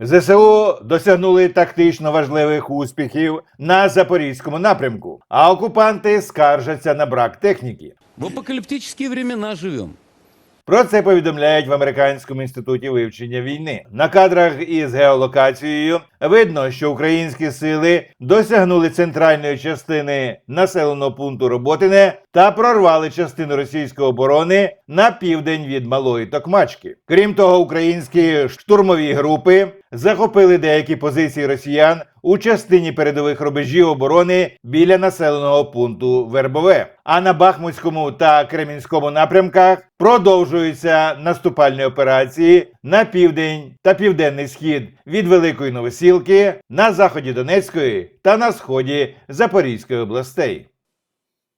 ЗСУ досягнули тактично важливих успіхів на запорізькому напрямку, а окупанти скаржаться на брак техніки. В апокаліптичні времена живемо. Про це повідомляють в американському інституті вивчення війни. На кадрах із геолокацією видно, що українські сили досягнули центральної частини населеного пункту Роботине та прорвали частину російської оборони на південь від Малої Токмачки. Крім того, українські штурмові групи захопили деякі позиції росіян у частині передових рубежів оборони біля населеного пункту Вербове. А на Бахмутському та Кремінському напрямках продовжуються наступальні операції на південь та південний схід від Великої Новосілки на заході Донецької та на сході Запорізької областей.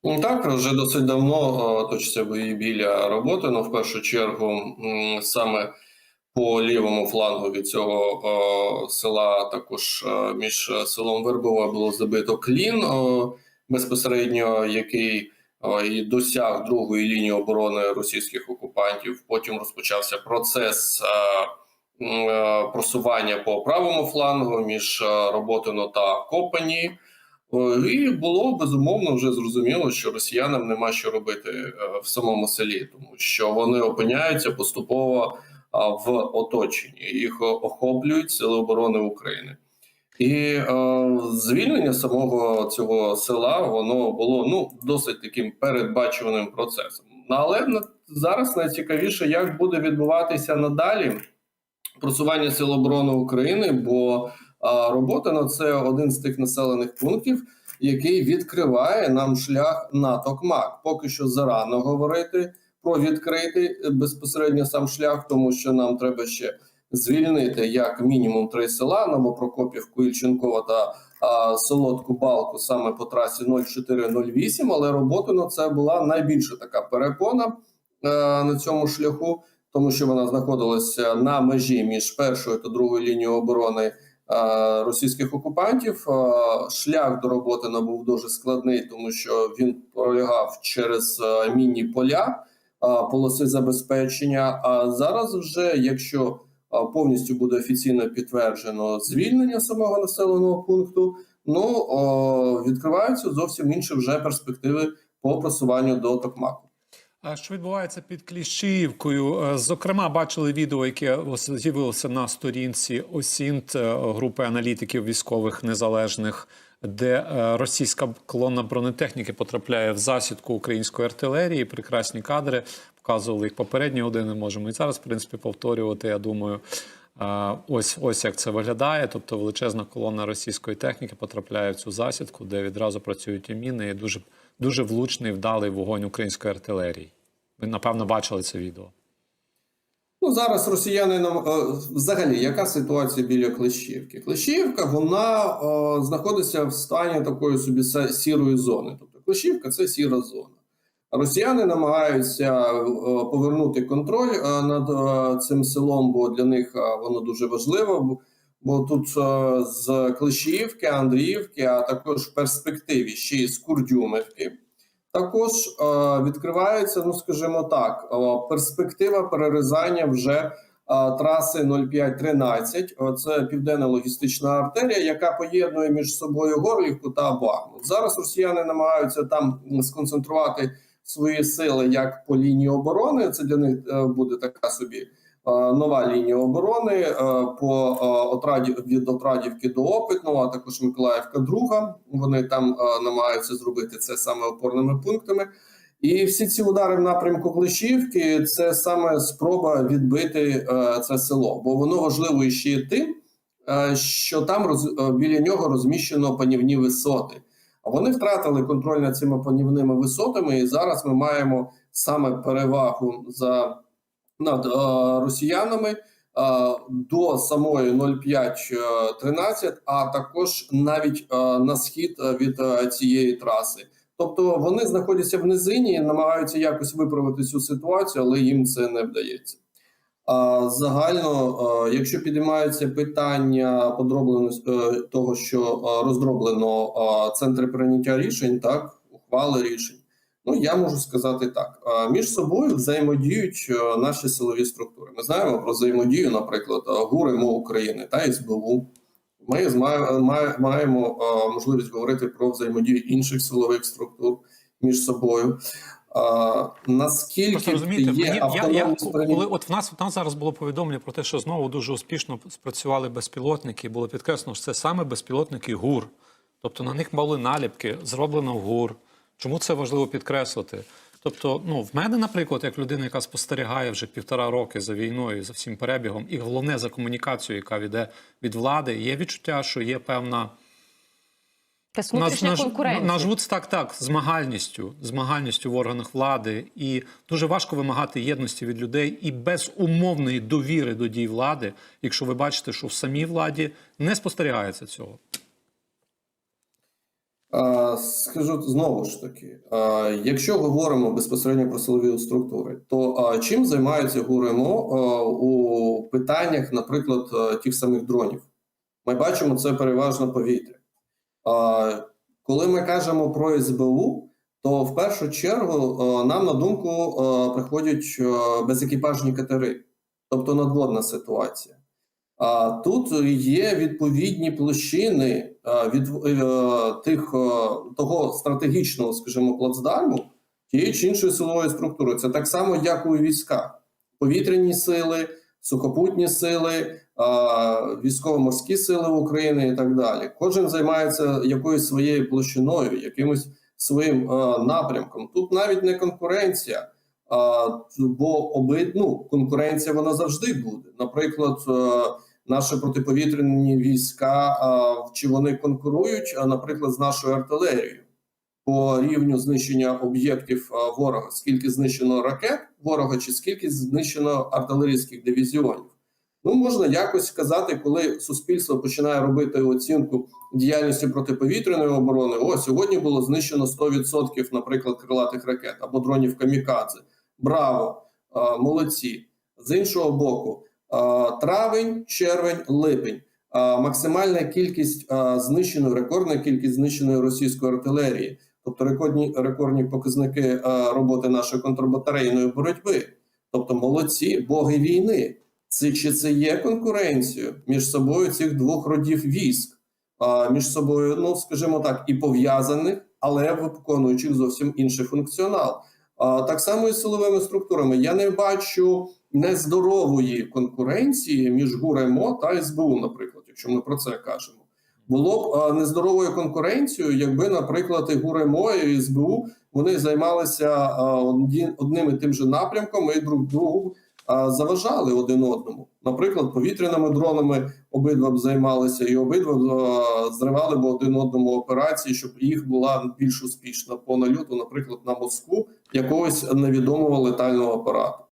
Ну, Так, вже досить давно точаться бої біля роботи, але в першу чергу саме по лівому флангу від цього села, також між селом Вербове було забито клін безпосередньо, який досяг другої лінії оборони російських окупантів. Потім розпочався процес просування по правому флангу між е, Роботино та Копані. І було безумовно вже зрозуміло, що росіянам нема що робити е, в самому селі, тому що вони опиняються поступово в оточенні. Їх охоплюють сили оборони України. І е, звільнення самого цього села воно було ну досить таким передбачуваним процесом. Але зараз найцікавіше, як буде відбуватися надалі просування сил оборони України, бо а робота на це один з тих населених пунктів, який відкриває нам шлях на Токмак. Поки що зарано говорити про відкритий е, безпосередньо сам шлях, тому що нам треба ще звільнити як мінімум три села: Новопрокопівку, Ільченкова та а, Солодку Балку саме по трасі 0408, Але робота на це була найбільша така перепона е, на цьому шляху, тому що вона знаходилася на межі між першою та другою лінією оборони е, російських окупантів. Е, Шлях до роботи не був дуже складний, тому що він пролягав через е, мінні поля, полоси забезпечення. А зараз, вже якщо повністю буде офіційно підтверджено звільнення самого населеного пункту, ну відкриваються зовсім інші вже перспективи по просуванню до Токмаку. А що відбувається під Кліщіївкою? Е, Зокрема, бачили відео, яке з'явилося на сторінці ОСІНТ е, групи аналітиків військових незалежних, де е, російська колона бронетехніки потрапляє в засідку української артилерії. Прекрасні кадри показували їх попередні години. Можемо і зараз, в принципі, повторювати. Я думаю. Е, Ось ось як це виглядає. Тобто величезна колона російської техніки потрапляє в цю засідку, де відразу працюють і міни. І дуже дуже влучний вдалий вогонь української артилерії. Ви напевно бачили це відео. Ну зараз росіяни нам е, взагалі яка ситуація біля Клещівки? Клещівка вона е, знаходиться в стані такої собі сірої зони. Тобто Клещівка це сіра зона. Росіяни намагаються е, повернути контроль над цим селом, бо для них воно дуже важливо. Бо- тут е, з Клещіївки, Андріївки, а також в перспективі ще з Курдюмівки. Також е, відкривається, ну скажімо так, перспектива перерізання вже е, траси 0513. Е, Це південна логістична артерія, яка поєднує між собою Горлівку та Бахмут. Зараз росіяни намагаються там сконцентрувати свої сили як по лінії оборони. Це для них буде така собі нова лінія оборони е, по е, отраді від Отрадівки до Опитного, а також Миколаївка друга. Вони там е, намагаються зробити це саме опорними пунктами. І всі ці удари в напрямку Клещівки це саме спроба відбити е, це село, бо воно важливо іще й тим, е, що там е, біля нього розміщено панівні висоти. А вони втратили контроль над цими панівними висотами, і зараз ми маємо саме перевагу за над е, росіянами е, до самої 0513, а також навіть е, на схід від цієї траси. Тобто вони знаходяться в низині намагаються якось виправити цю ситуацію, але їм це не вдається. Загально, якщо підіймаються питання подробленості того, що роздроблено центри прийняття рішень, так ухвали рішень. Ну, я можу сказати так: між собою взаємодіють е, наші силові структури. Ми знаємо про взаємодію, наприклад, е, ГУР МО України та СБУ. Ми маємо е, можливість говорити про взаємодію інших силових структур між собою. А, наскільки Просто розумієте, є мені, я, я, коли от в нас, в нас зараз було повідомлення про те, що знову дуже успішно спрацювали безпілотники. Було підкреслено, що це саме безпілотники ГУР. Тобто на них були наліпки, зроблено в ГУР. Чому це важливо підкреслити? Тобто, ну в мене, наприклад, як людина, яка спостерігає вже півтора роки за війною, за всім перебігом, і головне за комунікацією, яка йде від влади, є відчуття, що є певна Наж- наж- так, так, змагальністю, змагальністю в органах влади, і дуже важко вимагати єдності від людей і безумовної довіри до дій влади, якщо ви бачите, що в самій владі не спостерігається цього. Скажу знову ж таки, якщо говоримо безпосередньо про силові структури, то чим займаються ГУРМО у питаннях, наприклад, тих самих дронів? Ми бачимо це переважно повітря. Коли ми кажемо про СБУ, то в першу чергу нам на думку приходять безекіпажні катери, тобто надводна ситуація. А тут є відповідні площини від е, тих е, того стратегічного, скажімо, плацдарму тієї чи іншої силової структури. Це так само, як у військах: повітряні сили, сухопутні сили, військово-морські сили України і так далі. Кожен займається якоюсь своєю площиною, якимось своїм е, напрямком. Тут навіть не конкуренція. Бо оби, ну, конкуренція вона завжди буде. Наприклад, е, наші протиповітряні війська, чи вони конкурують, наприклад, з нашою артилерією по рівню знищення об'єктів ворога, скільки знищено ракет ворога, чи скільки знищено артилерійських дивізіонів. Ну, можна якось сказати, коли суспільство починає робити оцінку діяльності протиповітряної оборони. О, сьогодні було знищено 100%, наприклад, крилатих ракет або дронів камікадзе. Браво! Молодці! З іншого боку, травень, червень, липень. Максимальна кількість знищеної, рекордна кількість знищеної російської артилерії, тобто рекордні рекордні показники роботи нашої контрбатарейної боротьби. Тобто, молодці, боги війни. Це чи це є конкуренцією між собою цих двох родів військ, між собою, ну скажімо так, і пов'язаних, але виконуючих зовсім інший функціонал. Так само і з силовими структурами. Я не бачу нездорової конкуренції між ГУРМО та СБУ, наприклад, якщо ми про це кажемо. Було б нездоровою конкуренцією, якби, наприклад, і ГУРМО і СБУ вони займалися одним і тим же напрямком і друг другу заважали один одному. Наприклад, повітряними дронами обидва б займалися, і обидва зривали б один одному операції, щоб їх була більш успішна по нальоту, наприклад, на Москву якогось невідомого летального апарату.